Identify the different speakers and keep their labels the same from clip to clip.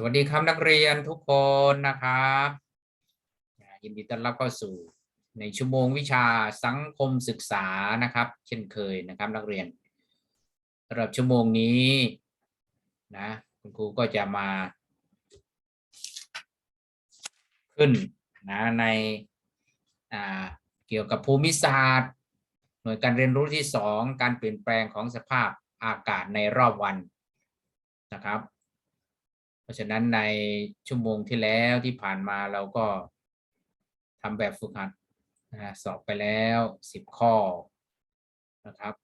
Speaker 1: สวัสดีครับนักเรียนทุกคนนะครับยินดีต้อนรับเข้าสู่ในชั่วโมงวิชาสังคมศึกษานะครับ เช่นเคยนะครับนักเรียนสำหรับชั่วโมงนี้นะคุณครูก็จะมา ขึ้นนะในเกี่ยวกับภูมิศาสตร์ หน่วยการเรียนรู้ที่สองการเปลี่ยนแปลงของสภาพอากาศในรอบวันนะครับ ราะฉะนั้นในชั่วโมงที่แล้วที่ผ่านมาเราก็ทำแบบฝึกหัดนะสอบไปแล้วสิบข้อนะครับ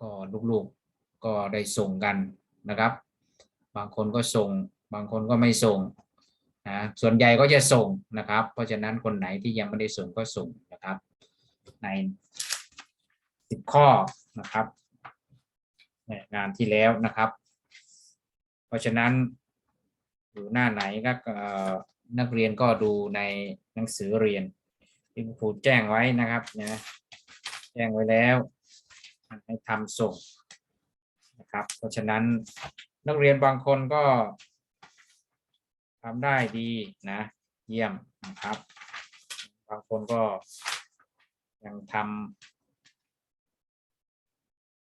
Speaker 1: ก็ลูกๆก็ได้ส่งกันนะครับ บางคนก็ส่ง บางคนก็ไม่ส่งนะส่วนใหญ่ก็จะส่งนะครับ เพราะฉะนั้นคนไหนที่ยังไม่ได้ส่งก็ส่งนะครับ ในสิบข้อนะครับงานที่แล้วนะครับ เพราะฉะนั้น อยู่หน้าไหนก็เอ่อนักเรียนก็ดูในหนังสือเรียนที่ครูแจ้งไว้นะครับนะแจ้งไว้แล้วให้ทำส่งนะครับ เพราะฉะนั้นนักเรียนบางคนก็ทำได้ดีนะ เยี่ยมนะครับ บางคนก็ยังทำ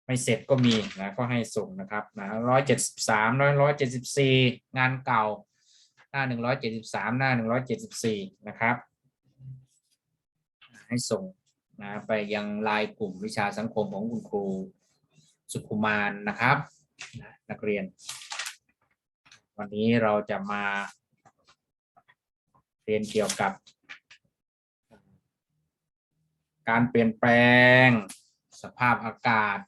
Speaker 1: ไม่เสร็จก็มีนะก็ให้ส่งนะครับนะร้อยเจ็ดสิบสามร้อยร้อยเจ็ดสิบสี่งานเก่า หน้าหนึ่งร้อยเจ็ดสิบสามหน้าหนึ่งร้อยเจ็ดสิบสี่นะครับ ให้ส่งนะไปยังไลน์กลุ่มวิชาสังคมของคุณครูสุขุมานนะครับ นักเรียน วันนี้เราจะมาเรียนเกี่ยวกับ การเปลี่ยนแปลงสภาพอากาศ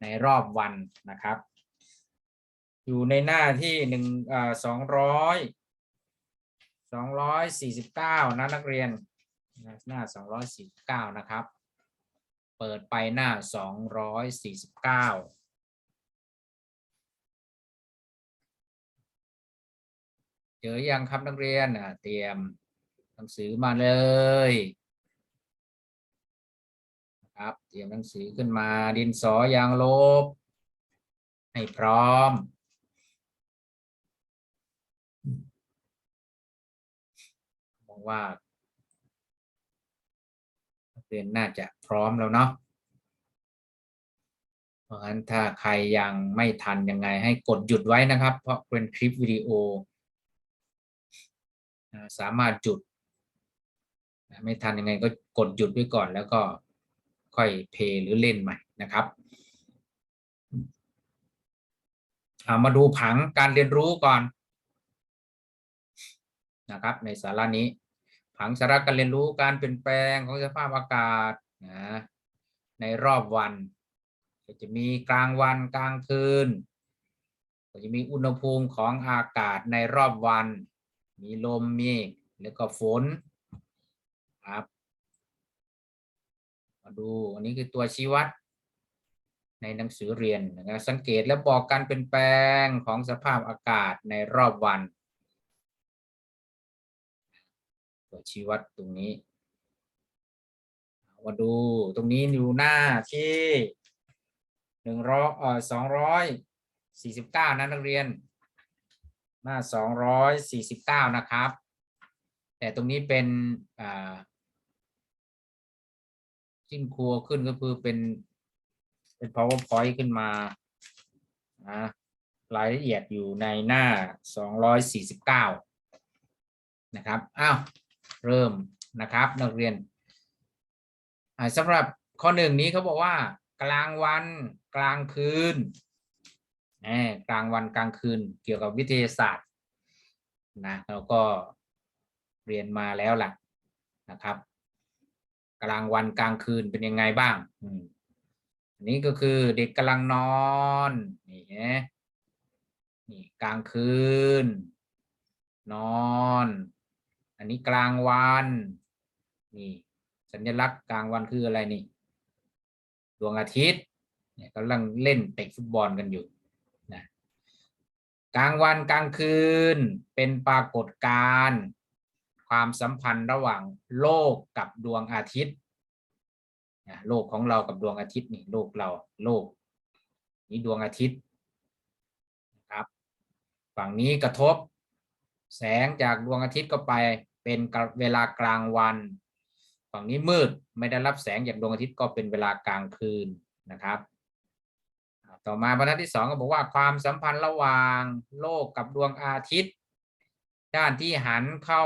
Speaker 1: ในรอบวันนะครับ อยู่ในหน้าที่หนึ่งสองร้อยสองร้อยสี่สิบเก้านะนักเรียนหน้าสองร้อยสี่สิบเก้านะครับ เปิดไปหน้าสองร้อยสี่สิบเก้าเจอยังครับนักเรียนเตรียมหนังสือมาเลย เตรียมหนังสือขึ้นมาดินสอยางลบ ให้พร้อม มองว่าเรียนน่าจะพร้อมแล้วเนาะเพราะฉะนั้นถ้าใครยังไม่ทันยังไงให้กดหยุดไว้นะครับ เพราะเป็นคลิปวิดีโอ สามารถหยุด ไม่ทันยังไงก็กดหยุดไว้ก่อนแล้วก็ ค่อยเพย์หรือเล่นใหม่นะครับเอามาดูผังการเรียนรู้ก่อนนะครับ ในสาระนี้ ผังสาระการเรียนรู้การเปลี่ยนแปลงของสภาพอากาศนะในรอบวันก็จะมีกลางวันกลางคืนก็จะมีอุณหภูมิของอากาศในรอบวัน มีลมมีแล้วก็ฝนครับ มาดูอันนี้คือตัวชี้วัด ในหนังสือเรียนนะครับสังเกตและบอกการเปลี่ยนแปลงของสภาพอากาศในรอบวัน ตัวชี้วัดตรงนี้มาดูตรงนี้อยู่หน้าที่หนึ่งร้อยเอ่อสองร้อยสี่สิบเก้านะนักเรียน หน้าสองร้อยสี่สิบเก้านะครับ แต่ตรงนี้เป็นอ่า จิ้มครัวขึ้นก็คือเป็นเป็น powerpoint ขึ้นมานะรายละเอียดอยู่ในหน้า 249 นะครับ อ้าว เริ่มนะครับ นักเรียนสำหรับข้อหนึ่งนี้เขาบอกว่า กลางวันกลางคืนแหมกลางวันกลางคืนเกี่ยวกับวิทยาศาสตร์นะเราก็เรียนมาแล้วล่ะนะครับ กลางวันกลางคืนเป็นยังไงบ้างอันนี้ก็คือเด็กกำลังนอนนี่ฮะนี่กลางคืน นอน อันนี้กลางวันนี่สัญลักษณ์กลางวันคืออะไรนี่ดวงอาทิตย์เนี่ยกำลังเล่นเตะฟุตบอลกันอยู่นะกลางวันกลางคืนเป็นปรากฏการณ์ ความสัมพันธ์ระหว่างโลกกับดวงอาทิตย์นะโลกของเรากับดวงอาทิตย์นี่โลกเราโลก นี่ดวงอาทิตย์ครับ ฝั่งนี้กระทบ แสงจากดวงอาทิตย์ก็ไปเป็นเวลากลางวัน ฝั่งนี้มืดไม่ได้รับแสงจากดวงอาทิตย์ก็เป็นเวลากลางคืนนะครับ ต่อมาบรรทัดที่สองก็บอกว่าความสัมพันธ์ระหว่างโลกกับดวงอาทิตย์ ด้านที่หันเข้า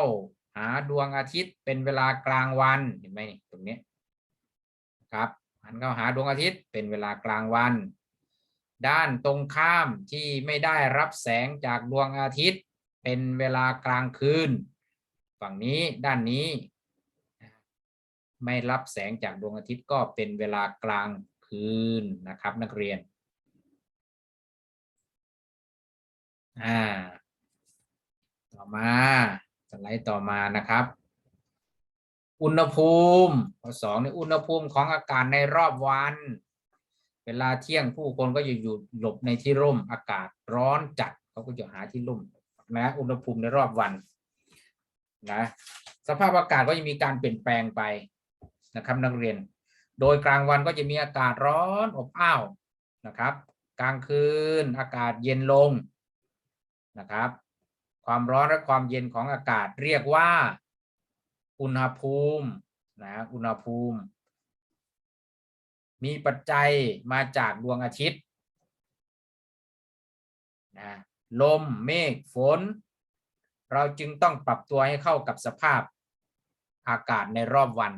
Speaker 1: หาดวงอาทิตย์เป็นเวลากลางวันเห็นไหมนี่ตรงนี้ครับหันเข้าหาดวงอาทิตย์เป็นเวลากลางวัน ด้านตรงข้ามที่ไม่ได้รับแสงจากดวงอาทิตย์ เป็นเวลากลางคืน ฝั่งนี้ด้านนี้ ไม่รับแสงจากดวงอาทิตย์ก็เป็นเวลากลางคืนนะครับ นักเรียนอ่าต่อมา สไลด์ต่อมานะครับ อุณหภูมิข้อสองในอุณหภูมิของอากาศในรอบวัน เวลาเที่ยงผู้คนก็จะอยู่หลบในที่ร่มอากาศร้อนจัดเขาก็จะหาที่ร่มนะอุณหภูมิในรอบวันนะสภาพอากาศก็จะมีการเปลี่ยนแปลงไปนะครับนักเรียน โดยกลางวันก็จะมีอากาศร้อนอบอ้าวนะครับ กลางคืนอากาศเย็นลงนะครับ ความร้อนและความเย็นของอากาศเรียกว่า อุณหภูมินะอุณหภูมิ มีปัจจัยมาจากดวงอาทิตย์นะลมเมฆฝน เราจึงต้องปรับตัวให้เข้ากับสภาพอากาศในรอบวัน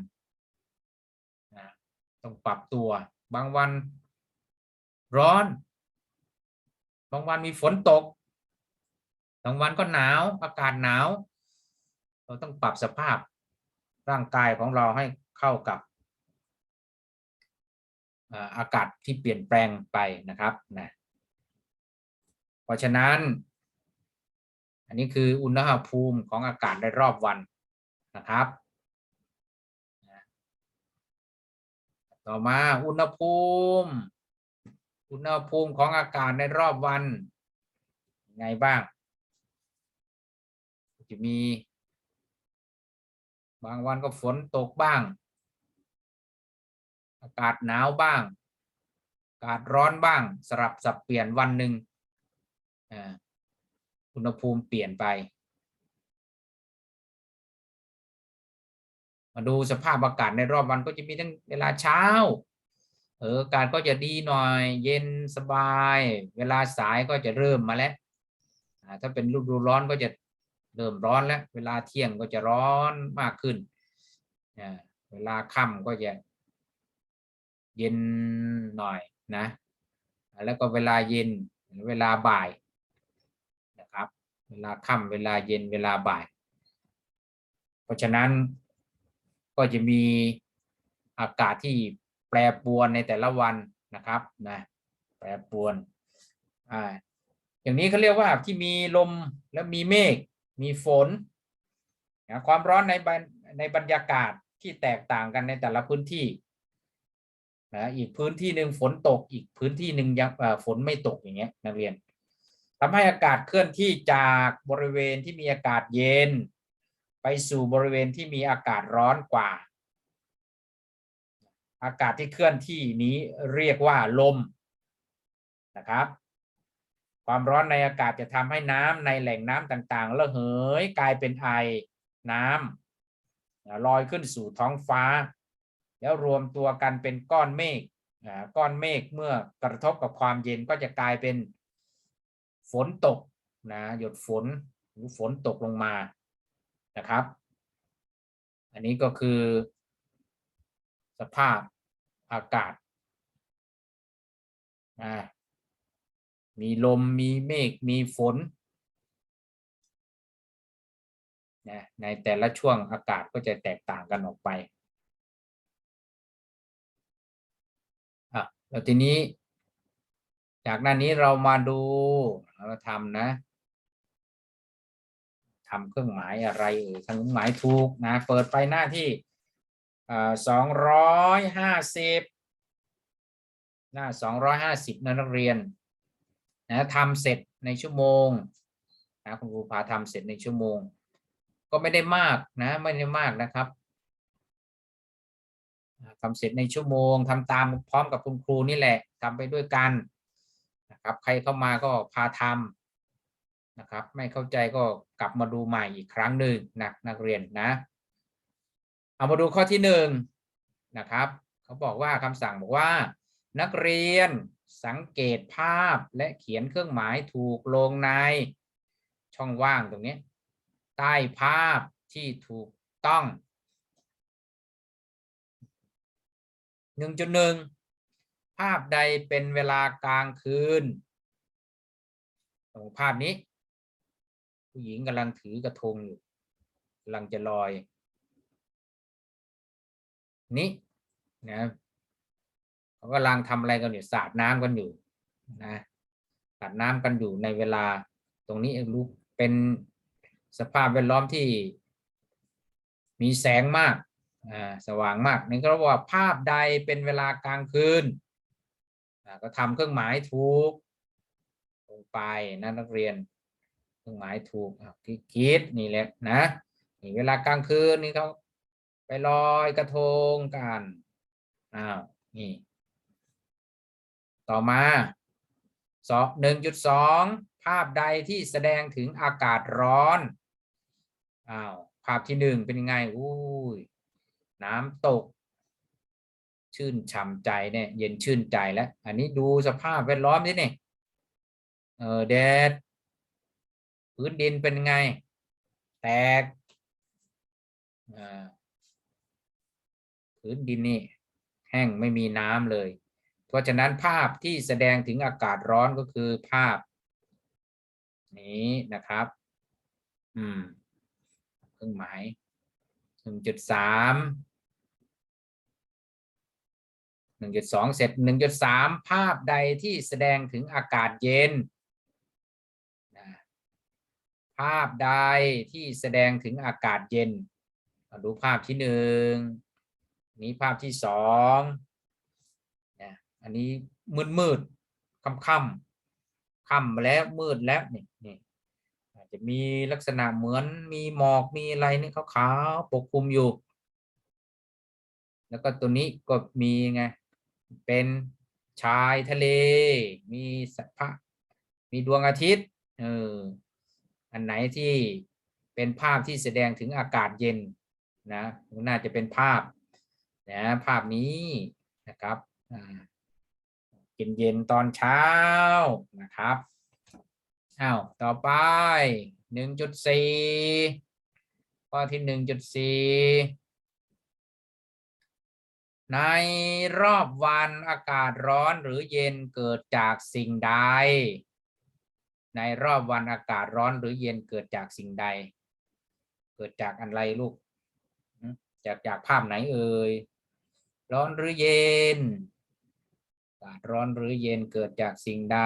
Speaker 1: นะต้องปรับตัว บางวันร้อน บางวันมีฝนตก บางวันก็หนาวอากาศหนาว เราต้องปรับสภาพร่างกายของเราให้เข้ากับอากาศที่เปลี่ยนแปลงไปนะครับนะเพราะฉะนั้น อันนี้คืออุณหภูมิของอากาศในรอบวันนะครับ ต่อมาอุณหภูมิ อุณหภูมิของอากาศในรอบวันไงบ้าง จะมี บางวันก็ฝนตกบ้าง อากาศหนาวบ้าง อากาศร้อนบ้าง สลับสับเปลี่ยนวันหนึ่งอ่าอุณหภูมิเปลี่ยนไป มาดูสภาพอากาศในรอบวันก็จะมีทั้งเวลาเช้าเอออากาศก็จะดีหน่อย เย็นสบาย เวลาสายก็จะเริ่มมาแล้วถ้าเป็นฤดูร้อนก็จะ เริ่มร้อนแล้ว เวลาเที่ยงก็จะร้อนมากขึ้น เวลาค่ำก็จะเย็นหน่อยนะ แล้วก็เวลาเย็นเวลาบ่ายนะครับ เวลาค่ำเวลาเย็นเวลาบ่าย เพราะฉะนั้นก็จะมีอากาศที่แปรปรวนในแต่ละวันนะครับนะแปรปรวนอ่าอย่างนี้เขาเรียกว่าที่มีลมและมีเมฆ มีฝนนะความร้อนในบรในบรรยากาศที่แตกต่างกันในแต่ละพื้นที่นะอีกพื้นที่หนึ่งฝนตกอีกพื้นที่หนึ่งยังฝนไม่ตกอย่างเงี้ยนักเรียนทำให้อากาศเคลื่อนที่จากบริเวณที่มีอากาศเย็น ไปสู่บริเวณที่มีอากาศร้อนกว่า อากาศที่เคลื่อนที่นี้เรียกว่าลมนะครับ ความร้อนในอากาศจะทำให้น้ำในแหล่งน้ำต่างๆระเหยกลายเป็นไอน้ำลอยขึ้นสู่ท้องฟ้า แล้วรวมตัวกันเป็นก้อนเมฆก้อนเมฆเมื่อกระทบกับความเย็นก็จะกลายเป็นฝนตกนะหยดฝนหรือฝนตกลงมานะครับ อันนี้ก็คือสภาพอากาศอ่า มีลมมีเมฆมีฝนนะในแต่ละช่วงอากาศก็จะแตกต่างกันออกไปอะแล้วทีนี้ จากนั้นนี้เรามาดูเราทำนะทำเครื่องหมายอะไรเอ่ยเครื่องหมายถูกนะเปิดไปหน้าที่สองร้อยห้าสิบหน้าสองร้อยห้าสิบนักเรียน นะทำเสร็จในชั่วโมงนะคุณครูพาทำเสร็จในชั่วโมง ก็ไม่ได้มากนะไม่ได้มากนะครับทำเสร็จในชั่วโมงทำตามพร้อมกับคุณครูนี่แหละทำไปด้วยกันนะครับ ใครเข้ามาก็พาทำนะครับ ไม่เข้าใจก็กลับมาดูใหม่อีกครั้งหนึ่งนะนักเรียนนะ เอามาดูข้อที่หนึ่งนะครับ เขาบอกว่าคำสั่งบอกว่า นักเรียน สังเกตภาพและเขียนเครื่องหมายถูกลงในช่องว่างตรงนี้ ใต้ภาพที่ถูกต้องหนึ่งจุดหนึ่งภาพใดเป็นเวลากลางคืนตรงภาพนี้ ผู้หญิงกำลังถือกระทงอยู่กำลังจะลอย นี่นะ เขากำลังทำอะไรกันอยู่สาดน้ำกันอยู่นะสาดน้ำกันอยู่ในเวลาตรงนี้รู้เป็นสภาพแวดล้อมที่มีแสงมากอ่าสว่างมากนี่ก็เรียกว่าภาพใดเป็นเวลากลางคืนอ่าก็ทำเครื่องหมายถูกลงไปนะนักเรียน เครื่องหมายถูกคิดนี่แหละนะนี่เวลากลางคืนนี่เขาไปลอยกระทงกันอ้าวนี่ ต่อมาสองหนึ่งจุดสองภาพใดที่แสดงถึงอากาศร้อนอ้าวภาพที่หนึ่งเป็นยังไงอุ้ยน้ำตก ชื่นช่ำใจเนี่ยเย็นชื่นใจแล้ว อันนี้ดูสภาพแวดล้อมนี่นี่เออแดดพื้นดินเป็นไง แตกอ่าพื้นดินนี่แห้งไม่มีน้ำเลย เพราะฉะนั้นภาพที่แสดงถึงอากาศร้อนก็คือภาพ นี้นะครับ อืมเครื่องหมายหนึ่งจุดสามหนึ่งจุดสองเสร็จหนึ่งจุดสามภาพใดที่แสดงถึงอากาศเย็นภาพใดที่แสดงถึงอากาศเย็นดูภาพที่หนึ่งนี้ภาพที่สอง อันนี้มืดมืดค่ำค่ำๆค่ำแล้วมืดแล้วนี่นี่อาจจะมีลักษณะเหมือนมีหมอกมีอะไรนี่ขาวๆปกคลุมอยู่ แล้วก็ตัวนี้ก็มีไงเป็นชายทะเล มีสภาพมีดวงอาทิตย์เอออันไหนที่เป็นภาพที่แสดงถึงอากาศเย็นนะน่าจะเป็นภาพนะภาพนี้นะครับอ่า เย็นเย็นๆตอนเช้านะครับอ้าวต่อไปหนึ่งจุดสี่ข้อที่หนึ่งจุดสี่ในรอบวันอากาศร้อนหรือเย็นเกิดจากสิ่งใด ในรอบวันอากาศร้อนหรือเย็นเกิดจากสิ่งใด เกิดจากอะไรลูกจากจากภาพไหนเอ่ยร้อนหรือเย็นอากาศร้อนหรือเย็นเกิดจากสิ่งใด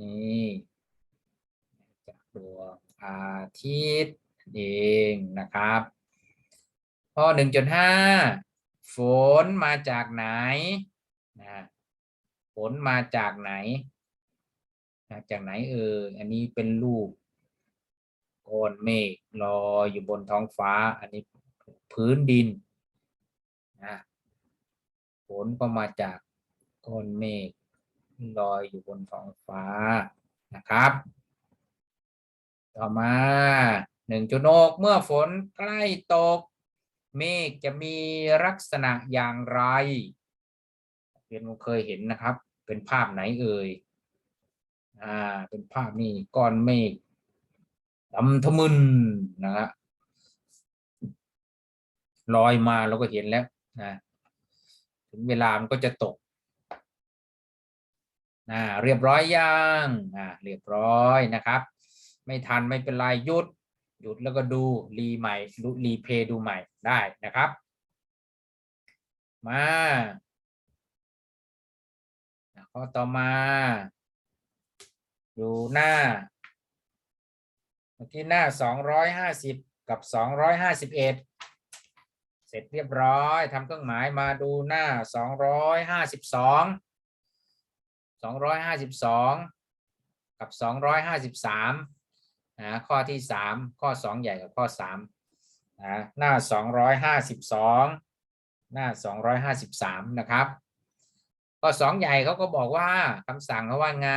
Speaker 1: นี่จากดวงอาทิตย์เองนะครับ ข้อหนึ่งจุดห้าฝนมาจากไหนนะฝนมาจากไหนมาจากไหนเอออันนี้เป็นรูปก้อนเมฆลอยอยู่บนท้องฟ้า อันนี้พื้นดินนะฝนก็มาจาก ก้อนเมฆลอยอยู่บนท้องฟ้านะครับ ต่อมาหนึ่งจุดกเมื่อฝนใกล้ตก เมฆจะมีลักษณะอย่างไรเรียนเคยเห็นนะครับ เป็นภาพไหนเอ่ยอ่าเป็นภาพนี่ก้อนเมฆดำทะมึนนะฮะลอยมาเราก็เห็นแล้วนะถึงเวลามันก็จะตก อ่าเรียบร้อยยังอ่าเรียบร้อยนะครับ ไม่ทันไม่เป็นไรหยุดหยุดแล้วก็ดูรีใหม่ดูรีเพย์ดูใหม่ได้นะครับ มาข้อต่อมา ดูหน้าเมื่อกี้หน้าสองร้อยห้าสิบกับสองร้อยห้าสิบเอ็ดเสร็จเรียบร้อยทำเครื่องหมายมาดูหน้าส องร้อยห้าสิบสองร้อยห้าสิบสองกับสองร้อยห้าสิบสามนะข้อที่สามข้อสองใหญ่กับข้อสามนะหน้าสองร้อยห้าสิบสองหน้าสองร้อยห้าสิบสามนะครับข้อสองใหญ่เขาก็บอกว่าคำสั่งเขาว่าไง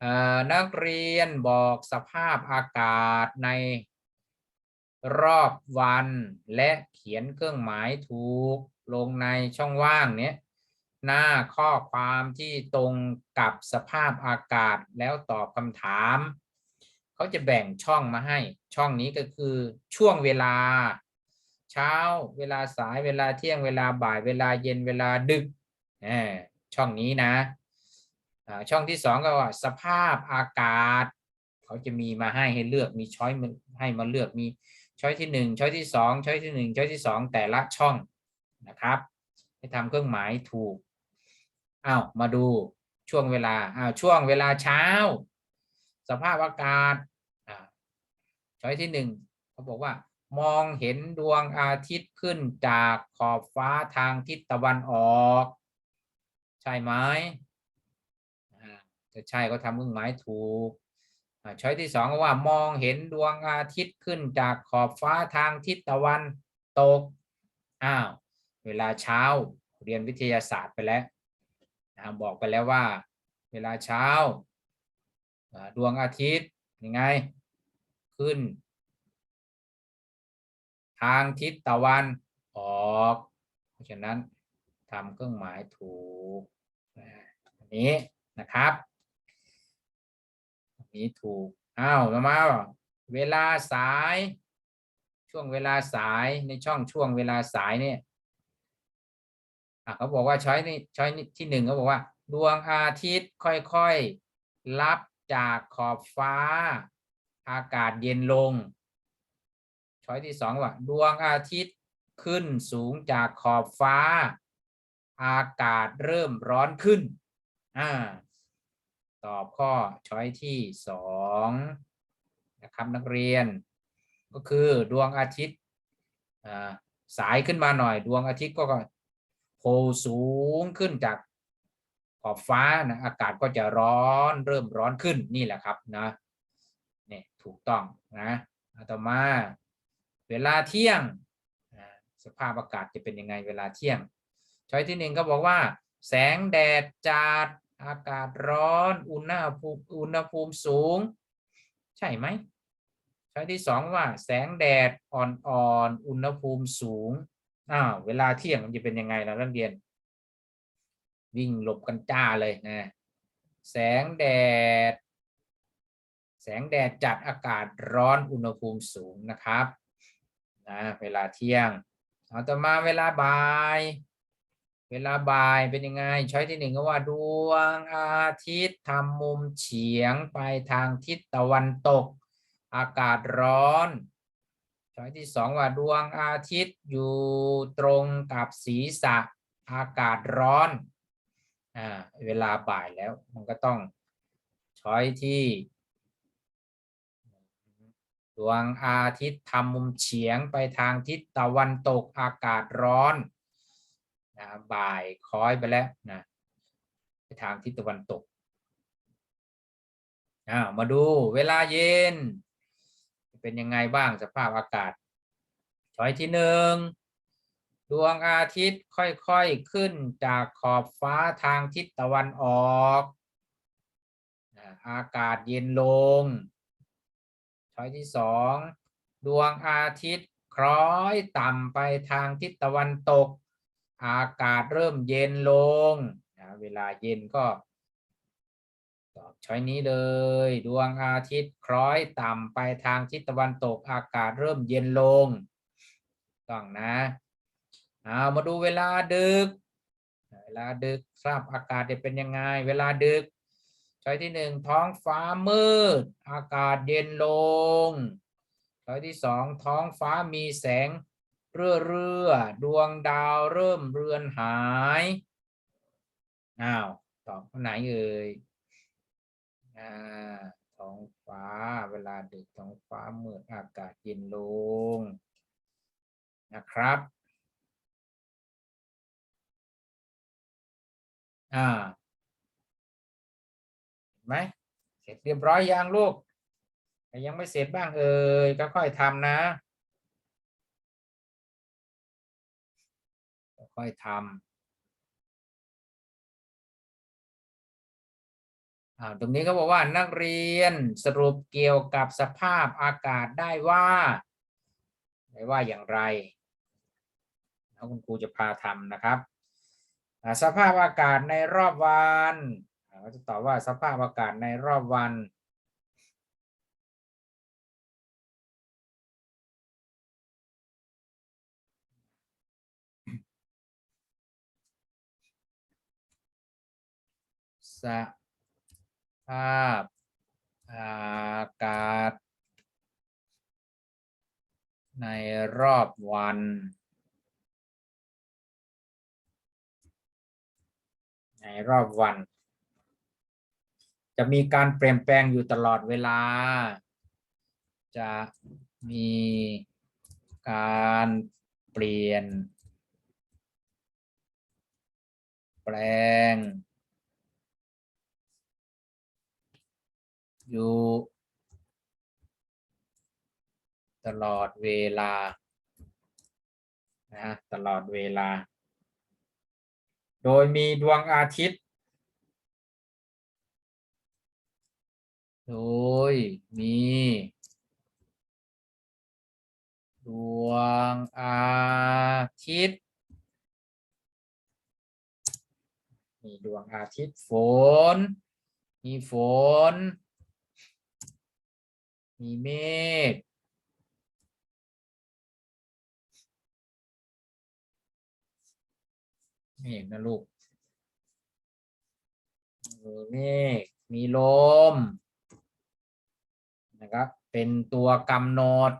Speaker 1: เอ่อนักเรียนบอกสภาพอากาศในรอบวันและเขียนเครื่องหมายถูกลงในช่องว่างเนี้ย หน้าข้อความที่ตรงกับสภาพอากาศแล้วตอบคำถาม เขาจะแบ่งช่องมาให้ ช่องนี้ก็คือช่วงเวลา เช้า เวลาสายเวลาเที่ยงเวลาบ่ายเวลาเย็นเวลาดึกเออช่องนี้นะ ช่องที่สองก็ว่าสภาพอากาศ เขาจะมีมาให้ให้เลือกมีช้อยให้มาเลือกมีช้อยที่หนึ่งช้อยที่สองช้อยที่หนึ่งช้อยที่สองแต่ละช่องนะครับให้ทำเครื่องหมายถูก อ้าวมาดูช่วงเวลาอ้าวช่วงเวลาเช้า สภาพอากาศอ่าช้อยที่หนึ่งเขาบอกว่ามองเห็นดวงอาทิตย์ขึ้นจากขอบฟ้าทางทิศตะวันออก ใช่ไหมอ่าใช่ก็ทำเครื่องหมายถูกอ่าช้อยที่สองก็ว่ามองเห็นดวงอาทิตย์ขึ้นจากขอบฟ้าทางทิศตะวันตกอ้าวเวลาเช้าเรียนวิทยาศาสตร์ไปแล้ว นะบอกไปแล้วว่า เวลาเช้าดวงอาทิตย์ยังไง ขึ้น ทางทิศตะวันออก เพราะฉะนั้นทำเครื่องหมายถูกอันนี้นะครับอันนี้ถูกอ้าวมามาเวลาสาย ช่วงเวลาสายในช่องช่วงเวลาสายเนี่ย เขาบอกว่าช้อยนี่ช้อยนี่ที่หนึ่งเขาบอกว่า ดวงอาทิตย์ค่อยๆรับจากขอบฟ้า อากาศเย็นลง ช้อยที่สองว่า ดวงอาทิตย์ขึ้นสูงจากขอบฟ้า อากาศเริ่มร้อนขึ้นอ่าตอบข้อช้อยที่สองนะครับนักเรียน ก็คือดวงอาทิตย์อ่าสายขึ้นมาหน่อย ดวงอาทิตย์ก็ โค่สูงขึ้นจากขอบฟ้านะอากาศก็จะร้อนเริ่มร้อนขึ้นนี่แหละครับนะนี่ถูกต้องนะต่อมา เวลาเที่ยงสภาพอากาศจะเป็นยังไงเวลาเที่ยง ช้อยที่หนึ่งก็บอกว่า แสงแดดจัดอากาศร้อน อุณหภูมิอุณหภูมิสูง ใช่ไหมช้อยที่สองว่า แสงแดดอ่อนๆอุณหภูมิสูง อ้าวเวลาเที่ยงมันจะเป็นยังไงล่ะนักเรียน วิ่งหลบกันจ้าเลยนะ แสงแดด แสงแดดจัดอากาศร้อนอุณหภูมิสูงนะครับนะเวลาเที่ยงเอาต่อมาเวลาบ่าย เวลาบ่ายเป็นยังไง ช้อยที่หนึ่งก็ว่าดวงอาทิตย์ทำมุมเฉียงไปทางทิศตะวันตก อากาศร้อน ช้อยที่สองว่าดวงอาทิตย์อยู่ตรงกับศีรษะอากาศร้อนอ่าเวลาบ่ายแล้วมันก็ต้องช้อยที่ ดวงอาทิตย์ทำมุมเฉียงไปทางทิศตะวันตกอากาศร้อนนะบ่ายคล้อยไปแล้วนะไปทางทิศตะวันตกอ้ามาดูเวลาเย็น เป็นยังไงบ้างสภาพอากาศช้อยที่หนึ่งดวงอาทิตย์ค่อยๆขึ้นจากขอบฟ้าทางทิศตะวันออก อากาศเย็นลง ช้อยที่สองดวงอาทิตย์คล้อยต่ำไปทางทิศตะวันตก อากาศเริ่มเย็นลง เวลาเย็นก็ ช้อยนี้เลย ดวงอาทิตย์คล้อยต่ำไปทางทิศตะวันตกอากาศเริ่มเย็นลงต้องนะเอามาดูเวลาดึก เวลาดึกทราบอากาศจะเป็นยังไง เวลาดึก ช้อยที่หนึ่งท้องฟ้ามืด อากาศเย็นลง ช้อยที่สองท้องฟ้ามีแสงเรื่อเรื่อดวงดาวเริ่มเรือนหายอ้าวตอบข้อไหนเอ่ย อ่าท้องฟ้า เวลาดึกท้องฟ้ามืดอากาศเย็นลงนะครับอ่าเห็นไหมเสร็จเรียบร้อยยังลูกยังไม่เสร็จบ้างเอ่ยก็ค่อยทำนะค่อยทำ ตรงนี้เขาบอกว่านักเรียนสรุปเกี่ยวกับสภาพอากาศได้ว่าได้ว่าอย่างไรแล้วคุณครูจะพาทำนะครับ สภาพอากาศในรอบวันอ่าก็จะตอบว่าสภาพอากาศในรอบวันส ภาพ อากาศ ในรอบวัน ในรอบวัน จะมีการเปลี่ยนแปลงอยู่ตลอดเวลา จะมีการเปลี่ยน แปลง อยู่ ตลอดเวลานะตลอดเวลา โดยมีดวงอาทิตย์ โดยมี ดวงอาทิตย์มีดวงอาทิตย์ฝน มีฝน มีเมฆเมฆนะลูกเออเมฆมีลมนะครับ เป็นตัวกำหนด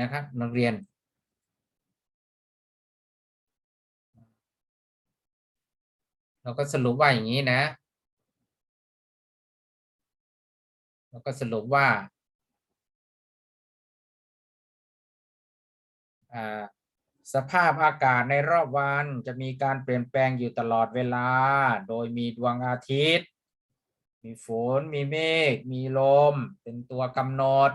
Speaker 1: นะครับนักเรียน เราก็สรุปว่าอย่างนี้นะเราก็สรุปว่าอ่าสภาพอากาศในรอบวันจะมีการเปลี่ยนแปลงอยู่ตลอดเวลา โดยมีดวงอาทิตย์ มีฝน มีเมฆ มีลม เป็นตัวกำหนด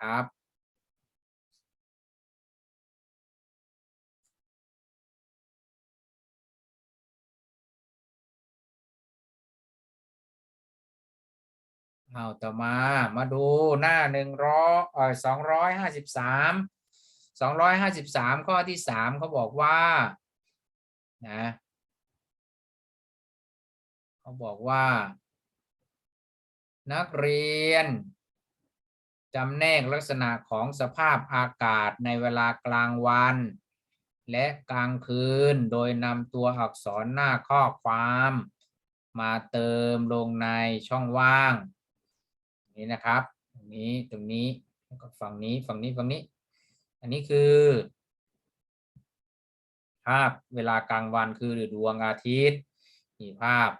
Speaker 1: ครับ เอาต่อมามาดูหน้าหนึ่งร้อยเออสองร้อยห้าสิบสามสองร้อยห้าสิบสามข้อที่สามเขาบอกว่านะเขาบอกว่า นักเรียนจำแนกลักษณะของสภาพอากาศในเวลากลางวัน และกลางคืนโดยนำตัวอักษรหน้าข้อความ มาเติมลงในช่องว่าง นี่นะครับ ตรงนี้ตรงนี้แล้วก็ฝั่งนี้ฝั่งนี้ฝั่งนี้ อันนี้คือภาพเวลากลางวันคือดวงอาทิตย์นี่ภาพ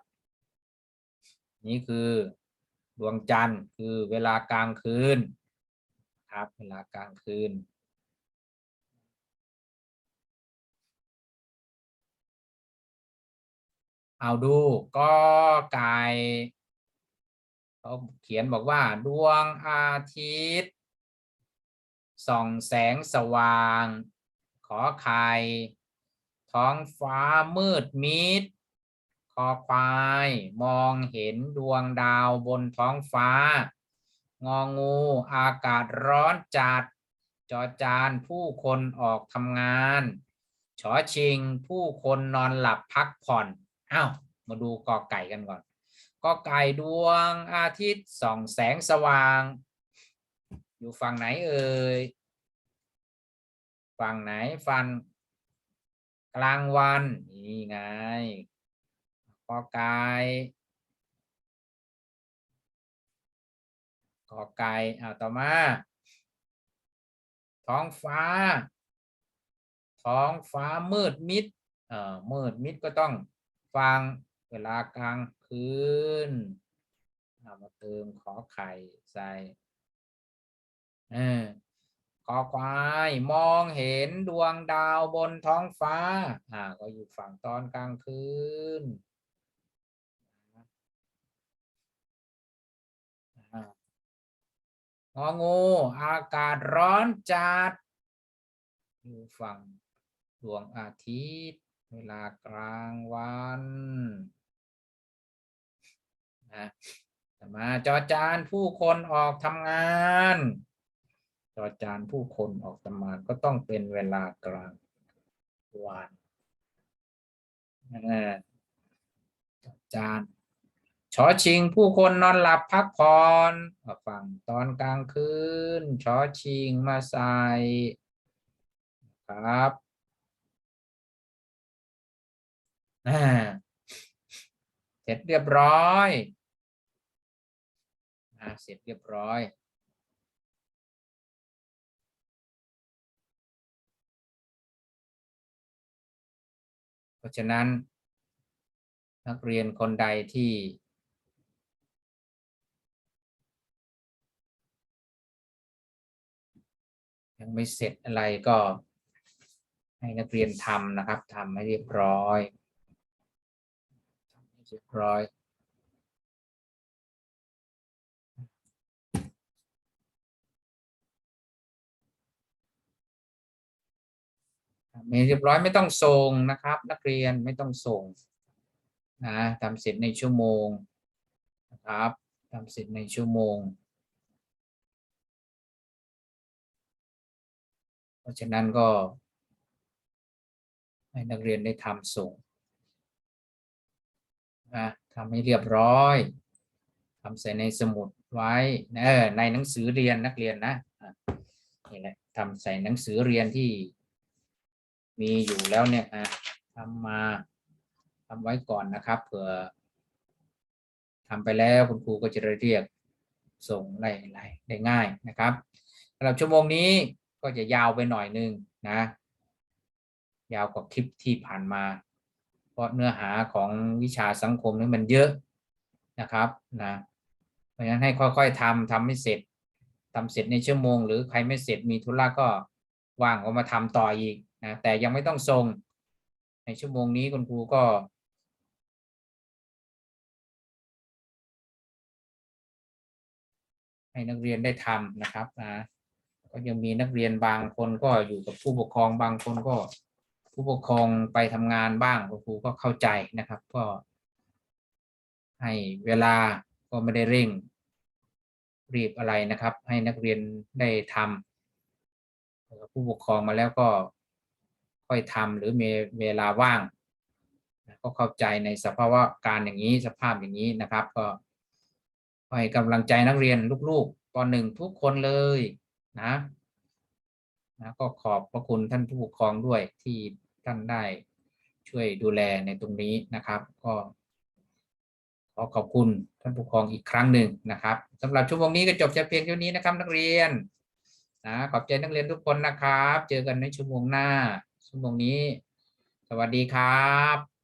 Speaker 1: นี่คือดวงจันทร์คือเวลากลางคืนครับ เวลากลางคืน เอาดูก็ไก่ เขาเขียนบอกว่า ดวงอาทิตย์ส่องแสงสว่าง ขอไข่ท้องฟ้ามืดมิดคอควาย มองเห็นดวงดาวบนท้องฟ้า งองูอากาศร้อนจัด จอจานผู้คนออกทำงานชอชิงผู้คนนอนหลับพักผ่อน อ้าว มาดูกอไก่กันก่อน กอไก่ดวงอาทิตย์ส่องแสงสว่าง อยู่ฝั่งไหนเอ่ยฝั่งไหนฟัน กลางวันนี่ไงกอไก่กอไก่เอาต่อมา ท้องฟ้า ท้องฟ้ามืดมิดเอ่อมืดมิดก็ต้องฟัง เวลากลางคืนเอามาเติมขอไข่ใส่เออขอควายมองเห็นดวงดาวบนท้องฟ้า อ่า ก็อยู่ฝั่งตอนกลางคืนอ่างองู อากาศร้อนจัด อยู่ฝั่งดวงอาทิตย์ เวลากลางวัน นะมาจอจานผู้คนออกทำงาน จอจานผู้คนออกทำงานก็ต้องเป็นเวลากลางวันจอจานชอชิงผู้คนนอนหลับพักผ่อนมาฟังตอนกลางคืนชอชิงมาใส่ครับเสร็จเรียบร้อย อ่าเสร็จเรียบร้อยเพราะฉะนั้น นักเรียนคนใดที่ ยังไม่เสร็จอะไรก็ ให้นักเรียนทำนะครับทำให้เรียบร้อยทำให้เรียบร้อย ทำให้เรียบร้อยไม่ต้องส่งนะครับ นักเรียนไม่ต้องส่งนะทำเสร็จในชั่วโมงนะครับทำเสร็จในชั่วโมง เพราะฉะนั้นก็ให้นักเรียนได้ทำส่งนะทำให้เรียบร้อยทำใส่ในสมุดไว้เออในหนังสือเรียนนักเรียนนะนี่แหละทำใส่หนังสือเรียนที่ มีอยู่แล้วเนี่ยอะทำมาทำไว้ก่อนนะครับเผื่อทำไปแล้วคุณครูก็จะเรียกส่งได้ได้ได้ง่ายนะครับสำหรับชั่วโมงนี้ก็จะยาวไปหน่อยนึงนะ ยาวกว่าคลิปที่ผ่านมา เพราะเนื้อหาของวิชาสังคมนี่มันเยอะนะครับนะเพราะฉะนั้นให้ค่อยๆทำทำให้เสร็จทำเสร็จในชั่วโมง หรือใครไม่เสร็จมีธุระก็ว่างก็มาทำต่ออีก นะแต่ยังไม่ต้องส่ง ในชั่วโมงนี้คุณครูก็ให้นักเรียนได้ทำนะครับนะก็ยังมีนักเรียนบางคนก็อยู่กับผู้ปกครองบางคนก็ ผู้ปกครองไปทำงานบ้างคุณครูก็เข้าใจนะครับ ก็ ให้เวลาก็ไม่ได้เร่ง รีบอะไรนะครับ ให้นักเรียนได้ทำผู้ปกครองมาแล้วก็ ค่อยทำหรือมีเวลาว่าง ก็เข้าใจในสภาวะการอย่างนี้สภาพอย่างนี้นะครับ ก็ให้กำลังใจนักเรียนลูกๆปหนึ่งทุกคนเลยนะนะก็ขอบพระคุณท่านผู้ปกครองด้วยที่ท่านได้ช่วยดูแลในตรงนี้นะครับ ก็ขอขอบคุณท่านผู้ปกครองอีกครั้งหนึ่งนะครับสำหรับชั่วโมงนี้ก็จบแค่เพียงเท่านี้นะครับ นักเรียนนะขอบใจนักเรียนทุกคนนะครับ เจอกันในชั่วโมงหน้า ชั่วโมงนี้ สวัสดีครับ